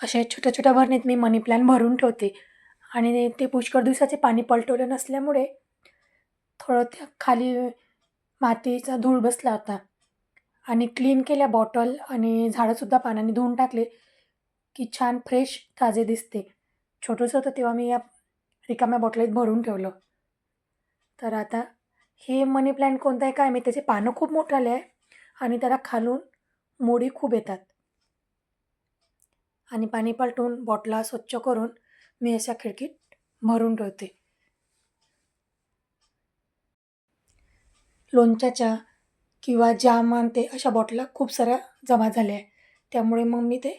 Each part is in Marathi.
अशा छोट्या छोट्या भरणीत मी मनी प्लॅन भरून ठेवते. आणि ते पुष्कळ दिवसाचे पाणी पलटवलं नसल्यामुळे थोडं त्या खाली मातीचा धूळ बसला होता. आणि क्लीन केल्या बॉटल आणि झाडंसुद्धा पाण्याने धुवून टाकले की छान फ्रेश ताजे दिसते. छोटंसं होतं तेव्हा मी या रिकाम्या बॉटलीत भरून ठेवलं. तर आता हे मनी प्लॅन्ट कोणतं आहे काय मी त्याचे पानं खूप मोठाले आहे आणि त्याला खालून मोडी खूप येतात. आणि पाणी पालटून बॉटला स्वच्छ करून मी अशा खिडकीत भरून ठेवते. लोणच्याच्या किंवा जाम आणते अशा बॉटला खूप साऱ्या जमा झाल्या आहे त्यामुळे मग मी ते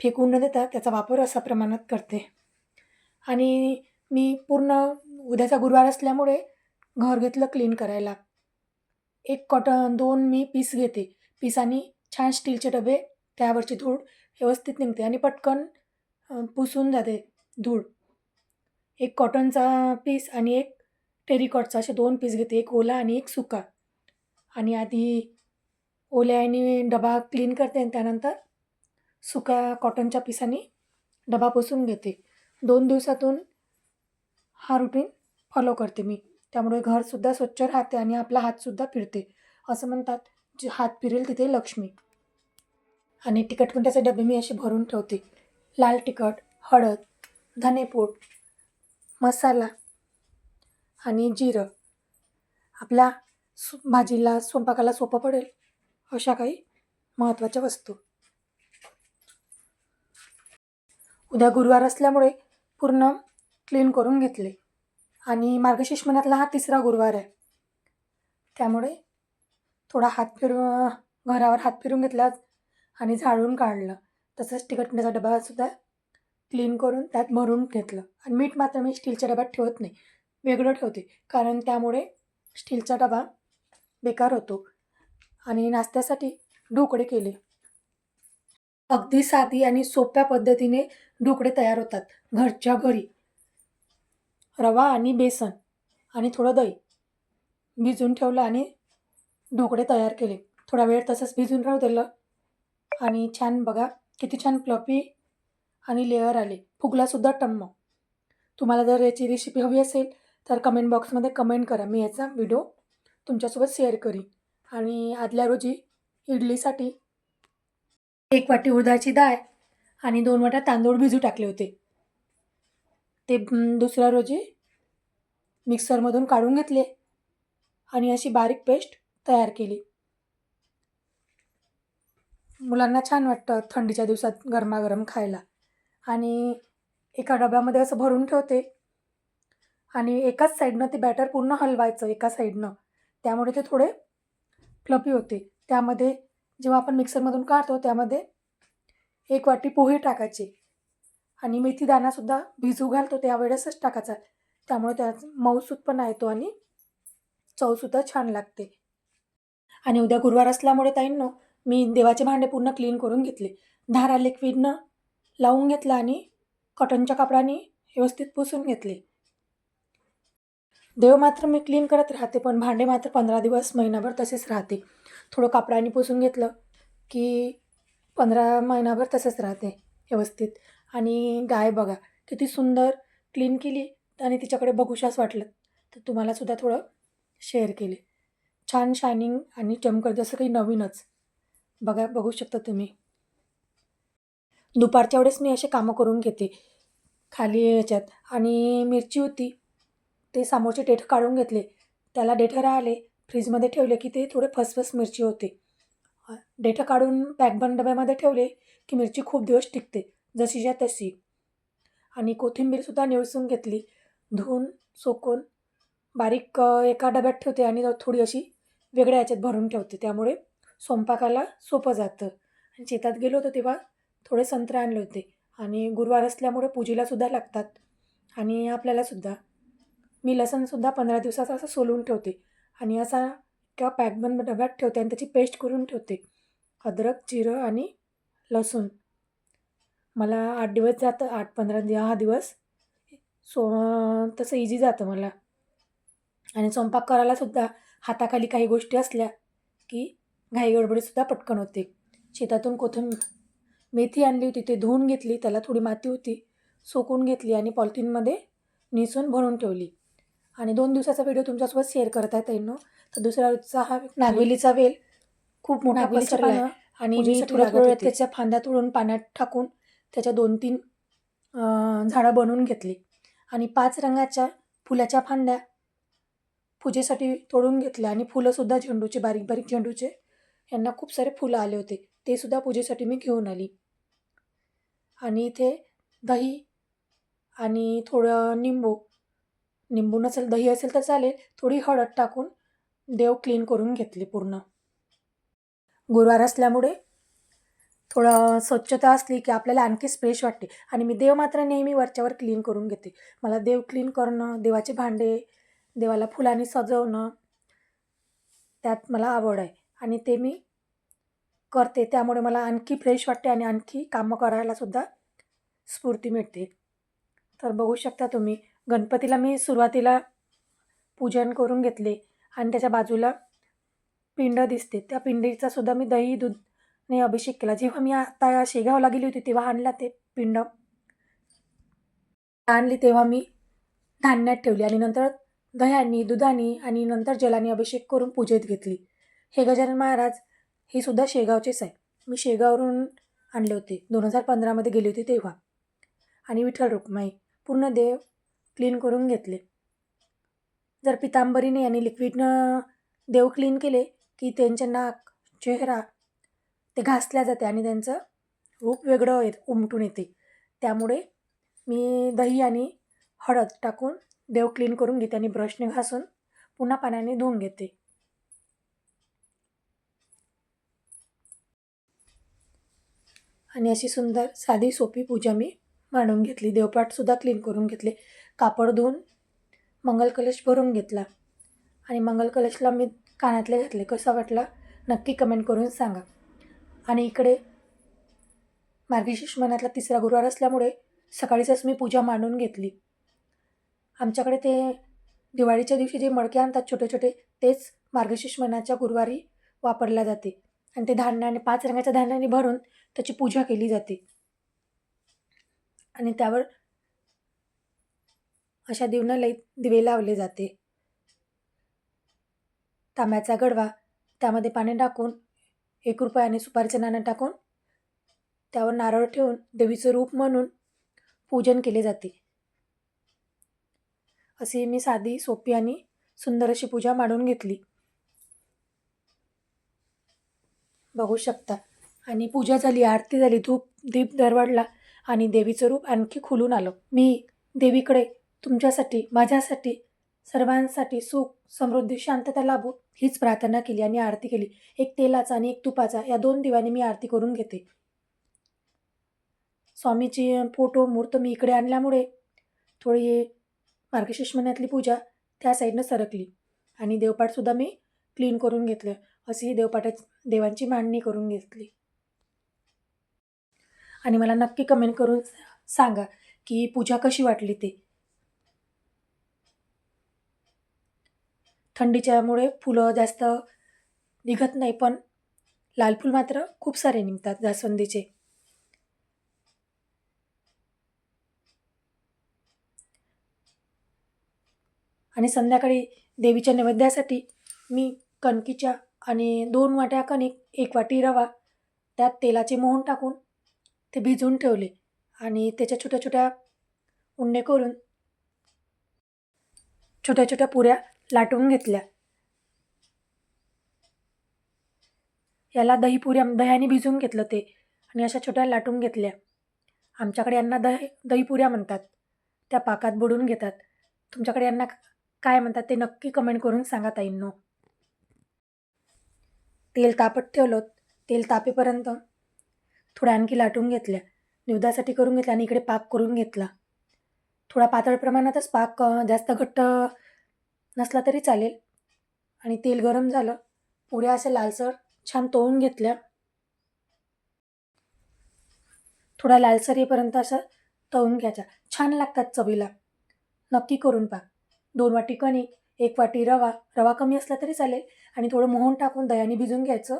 फेकून न देता त्याचा वापर असा प्रमाणात करते. आणि मी पूर्ण उद्याचा गुरुवार असल्यामुळे घर घेतलं क्लीन करायला. एक कॉटन दोन मी पीस घेते. पीसानी छान स्टीलचे डबे त्यावरची धूळ व्यवस्थित निघते आणि पटकन पुसून जाते धूळ. एक कॉटनचा पीस आणि एक टेरिकॉटचा असे दोन पीस घेते एक ओला आणि एक सुका. आणि आधी ओल्याने डबा क्लीन करते आणि त्यानंतर सुका कॉटनच्या पिसाने डबा पुसून घेते. दोन दिवसातून हा रुटीन फॉलो करते मी. त्यामुळे घरसुद्धा स्वच्छ राहते आणि आपला हातसुद्धा फिरते. असं म्हणतात जे हात फिरेल तिथे लक्ष्मी. आणि तिखट मिठाचे डबे मी असे भरून ठेवते. लाल तिखट हळद धनेपूड मसाला आणि जिरं. आपल्या सु भाजीला स्वयंपाकाला सोपं पडेल अशा काही महत्त्वाच्या वस्तू. उद्या गुरुवार असल्यामुळे पूर्ण क्लीन करून घेतले. आणि मार्गशीर्ष महिन्यातला हा तिसरा गुरुवार आहे. त्यामुळे थोडा हात फिरू घरावर हात फिरून घेतला आणि झाडून काढलं. तसंच तिखटण्याचा डबासुद्धा क्लीन करून त्यात भरून घेतलं. आणि मीठ मात्र मी स्टीलच्या डब्यात ठेवत नाही. वेगळं ठेवते. कारण त्यामुळे स्टीलचा डबा बेकार होतो. आणि नाश्त्यासाठी ढोकळे केले. अगदी साधी आणि सोप्या पद्धतीने ढोकळे तयार होतात. घरच्या घरी. रवा आणि बेसन आणि थोडं दही भिजून ठेवलं आणि ढोकळे तयार केले. थोडा वेळ तसंच भिजून राहू दिलं. आणि छान बघा किती छान फ्लफी आणि लेअर आले. फुगलासुद्धा टम्म. तुम्हाला जर याची रेसिपी हवी असेल तर कमेंट बॉक्समध्ये कमेंट करा. मी याचा व्हिडिओ तुमच्यासोबत शेअर करीन. आणि आदल्या रोजी इडलीसाठी एक वाटी उडदाची डाळ आणि दोन वाट्या तांदूळ भिजू टाकले होते. ते दुसऱ्या रोजी मिक्सरमधून काढून घेतले आणि अशी बारीक पेस्ट तयार केली. मुलांना छान वाटतं थंडीच्या दिवसात गरमागरम खायला. आणि एका डब्यामध्ये असं भरून ठेवते. आणि एकाच साईडनं ते बॅटर पूर्ण हलवायचं एका साईडनं त्यामुळे ते थोडे फ्लपी होते. त्यामध्ये जेव्हा आपण मिक्सरमधून काढतो त्यामध्ये एक वाटी पोहे टाकायचे. आणि मेथी दाणासुद्धा भिजू घालतो त्यावेळेसच टाकायचा. त्यामुळे त्याचं मऊसूत पण येतो आणि चवसुद्धा छान लागते. आणि उद्या गुरुवार असल्यामुळे ताईंनो मी देवाचे भांडे पूर्ण क्लीन करून घेतले. धारा लिक्विडनं लावून घेतलं आणि कॉटनच्या कपड्याने व्यवस्थित पुसून घेतले. देव मात्र मी क्लीन करत राहते पण भांडे मात्र पंधरा दिवस महिनाभर तसेच राहते. थोडं कपड्याने पुसून घेतलं की पंधरा महिनाभर तसंच राहते व्यवस्थित. आणि गाय बघा किती सुंदर क्लीन केली आणि तिच्याकडे बघूशास वाटलं. तर तुम्हालासुद्धा थोडं शेअर केले. छान शायनिंग आणि चमकर जसं काही नवीनच. बघा बघू शकता तुम्ही. दुपारच्या वेळेस मी असे कामं करून घेते खाली याच्यात. आणि मिरची होती ते समोरचे डेठ काढून घेतले. त्याला डेठं राहिले फ्रीजमध्ये ठेवले की ते थोडे फसफस मिरची होते. डेठं काढून पॅकबंद डब्यामध्ये ठेवले की मिरची खूप दिवस टिकते जशीच्या तशी. आणि कोथिंबीरसुद्धा निवसून घेतली. धुवून सोकून बारीक एका डब्यात ठेवते आणि थोडी अशी वेगळ्या याच्यात भरून ठेवते. त्यामुळे स्वयंपाकाला सोपं जातं. आणि शेतात गेलो होतो तेव्हा थोडे संत्रे आणले होते. आणि गुरुवार असल्यामुळे पूजेलासुद्धा लागतात. आणि आपल्यालासुद्धा मी लसणसुद्धा पंधरा दिवसाचा असं सोलून ठेवते. आणि असा किंवा पॅकबंद डब्यात ठेवते आणि त्याची पेस्ट करून ठेवते. अद्रक जिरं आणि लसूण. मला आठ दिवस जातं. आठ पंधरा दहा दिवस सो तसं इझी जातं मला. आणि स्वयंपाक करायलासुद्धा हाताखाली काही गोष्टी असल्या की घाई गडबडीसुद्धा पटकन होते. शेतातून कोथिंब मेथी आणली होती ते धुवून घेतली त्याला थोडी माती होती सोकून घेतली आणि पॉलिथिनमध्ये निसून भरून ठेवली. आणि दोन दिवसाचा व्हिडिओ तुमच्यासोबत शेअर करता येईल ना तर दुसऱ्या रोजचा हा नागवेलीचा वेल खूप मोठा पसरला आणि मी. त्याच्या फांद्या तोडून पाण्यात टाकून त्याच्या दोन तीन झाडं बनवून घेतली. आणि पाच रंगाच्या फुलाच्या फांद्या पूजेसाठी तोडून घेतल्या. आणि फुलंसुद्धा झेंडूचे बारीक बारीक झेंडूचे यांना खूप सारे फुलं आले होते. ते सुद्धा पूजेसाठी मी घेऊन आली. आणि इथे दही आणि थोडं निंबू. निंबू नसेल दही असेल तर चालेल. थोडी हळद टाकून देव क्लीन करून घेतली पूर्ण. गुरुवार असल्यामुळे थोडं स्वच्छता असली की आपल्याला आणखीच फ्रेश वाटते. आणि मी देव मात्र नेहमी वरच्यावर क्लीन करून घेते. मला देव क्लीन करणं देवाचे भांडे देवाला फुलांनी सजवणं त्यात मला आवड आहे. आणि ते मी करते. त्यामुळे मला आणखी फ्रेश वाटते आणि आणखी कामं करायलासुद्धा स्फूर्ती मिळते. तर बघू शकता तुम्ही गणपतीला मी सुरुवातीला पूजन करून घेतले आणि त्याच्या बाजूला पिंड दिसते. त्या पिंडीचा सुद्धा मी दही दूधने अभिषेक केला. जेव्हा मी आता शेगावला गेली होती तेव्हा आणला ते पिंड. आणली तेव्हा मी धान्यात ठेवली आणि नंतर दह्यानी दुधानी आणि नंतर जलाने अभिषेक करून पूजेत घेतली. हे गजानन महाराज हे सुद्धा शेगावचेच आहे. मी शेगाववरून आणले होते. दोन हजार पंधरामध्ये गेली होती तेव्हा. आणि विठ्ठल रुक्माई पूर्ण देव क्लीन करून घेतले. जर पितांबरीने आणि लिक्विडनं देव क्लीन केले की त्यांचे नाक चेहरा ते घासल्या जाते आणि त्यांचं रूप वेगळं येत उमटून येते. त्यामुळे मी दही आणि हळद टाकून देव क्लीन करून घेते आणि ब्रशने घासून पुन्हा पाण्याने धुवून घेते. आणि अशी सुंदर साधी सोपी पूजा मी मांडून घेतली. देवपाठसुद्धा क्लीन करून घेतले. कापड धुवून मंगलकलश भरून घेतला. आणि मंगलकलशला मी कानातले घातले. कसा वाटला? नक्की कमेंट करून सांगा. आणि इकडे मार्गशीर्ष महिन्यातला तिसरा गुरुवार असल्यामुळे सकाळीच मी पूजा मांडून घेतली. आमच्याकडे ते दिवाळीच्या दिवशी जे मडके आणतात छोटे छोटे तेच मार्गशीर्ष महिन्याच्या गुरुवारी वापरल्या जाते. आणि ते धान्याने पाच रंगाच्या धान्याने भरून त्याची पूजा केली जाते. आणि त्यावर अशा दिवनं दिवे लावले जाते. तांब्याचा गडवा त्यामध्ये पाणी टाकून एक रुपयाने सुपारीचं नाणं टाकून त्यावर नारळ ठेवून देवीचं रूप म्हणून पूजन केले जाते. अशी मी साधी सोपी आणि सुंदर अशी पूजा मांडून घेतली. बघू शकता. आणि पूजा झाली आरती झाली धूप दीप दरवाढला आणि देवीचं रूप आणखी खुलून आलं. मी देवीकडे तुमच्यासाठी माझ्यासाठी सर्वांसाठी सुख समृद्धी शांतता लाभो हीच प्रार्थना केली आणि आरती केली. एक तेलाचा आणि एक तुपाचा या दोन दिवाने मी आरती करून घेते. स्वामीची फोटो मूर्त मी इकडे आणल्यामुळे थोडी मार्गशीर्ष महिन्यातली पूजा त्या साईडनं सरकली आणि देवपाठसुद्धा मी क्लीन करून घेतलं. अशी ही देवपाठाची देवांची मांडणी करून घेतली. आणि मला नक्की कमेंट करून सांगा की पूजा कशी वाटली ते? थंडीच्यामुळे फुलं जास्त निघत नाही पण लाल फुल मात्र खूप सारे निघतात जास्वंदीचे. आणि संध्याकाळी देवीच्या नैवेद्यासाठी मी कणकीच्या आणि दोन वाट्या कणिक एक वाटी रवा त्यात तेलाचे मोहन टाकून ते भिजवून ठेवले आणि त्याच्या छोट्या छोट्या उंडे करून छोट्या छोट्या पुऱ्या लाटून घेतल्या. याला दही पुऱ्या दह्याने भिजवून घेतलं ते आणि अशा छोट्या लाटून घेतल्या. आमच्याकडे यांना दही दहीपुऱ्या म्हणतात. त्या पाकात बुडून घेतात. तुमच्याकडे यांना काय म्हणतात ते नक्की कमेंट करून सांगा ताईंनो. तेल तापत ठेवलं. तेल तापेपर्यंत थोड्या आणखी लाटून घेतल्या. निवदासाठी करून घेतल्या आणि इकडे पाक करून घेतला. थोडा पातळ प्रमाणातच पाक जास्त घट्ट नसला तरी चालेल. आणि तेल गरम झालं. पुऱ्या असे लालसर छान तळून घेतल्या. थोडा लालसर येईपर्यंत असं तळून घ्यायचा छान लागतात चवीला. नक्की करून पहा. दोन वाटी कणिक एक वाटी रवा. रवा कमी असला तरी चालेल. आणि थोडं मोहन टाकून दह्याने भिजून घ्यायचं.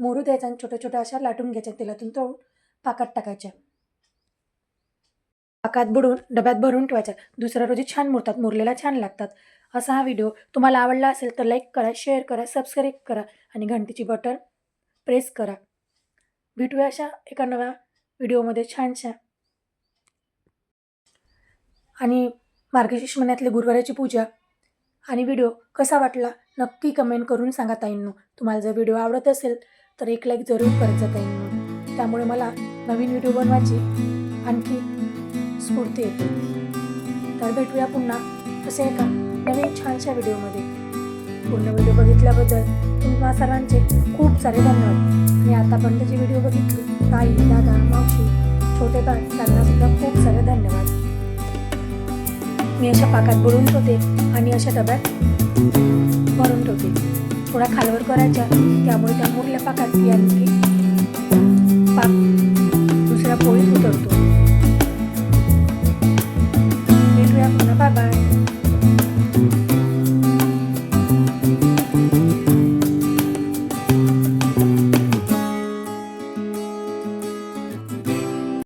मोरू द्यायचा आणि छोट्या छोट्या अशा लाटून घ्यायच्या तेलातून तळून पाकात टाकायच्या पाकात बुडून डब्यात भरून ठेवायच्या दुसऱ्या रोजी छान मुरतात मुरलेला छान लागतात. असा हा व्हिडिओ तुम्हाला आवडला असेल तर लाईक करा शेअर करा सबस्क्राईब करा आणि घंटीची बटन प्रेस करा. भेटूया अशा एका नव्या व्हिडिओमध्ये छानशा. आणि मार्गशीर्ष महिन्यातली गुरुवाराची पूजा आणि व्हिडिओ कसा वाटला नक्की कमेंट करून सांगा ताईंनो. तुम्हाला जर व्हिडिओ आवडत असेल तर एक लाईक जरूर करत जा ताईंनो त्यामुळे मला नवीन व्हिडिओ बनवायची आणखी स्फूर्ती येते. तर भेटूया पुन्हा. असे एका नवीन छानशा व्हिडिओमध्ये पूर्ण व्हिडिओ बघितल्याबद्दल तुम्हा सर्वांचे खूप सारे धन्यवाद. आणि आतापर्यंत जी व्हिडिओ बघितली. ताई दादा मावशी छोटे बाळ त्यांना सुद्धा खूप सारे धन्यवाद. मी अशा पाकात बुडून ठेवते आणि अशा डब्यात भरून ठेवते. थोडा खालवर करायचा त्यामुळे त्या मोठल्या पाकात बियाण पाक दुसऱ्या पोळीत उतरतो भेटूया पुन्हा बाय बाय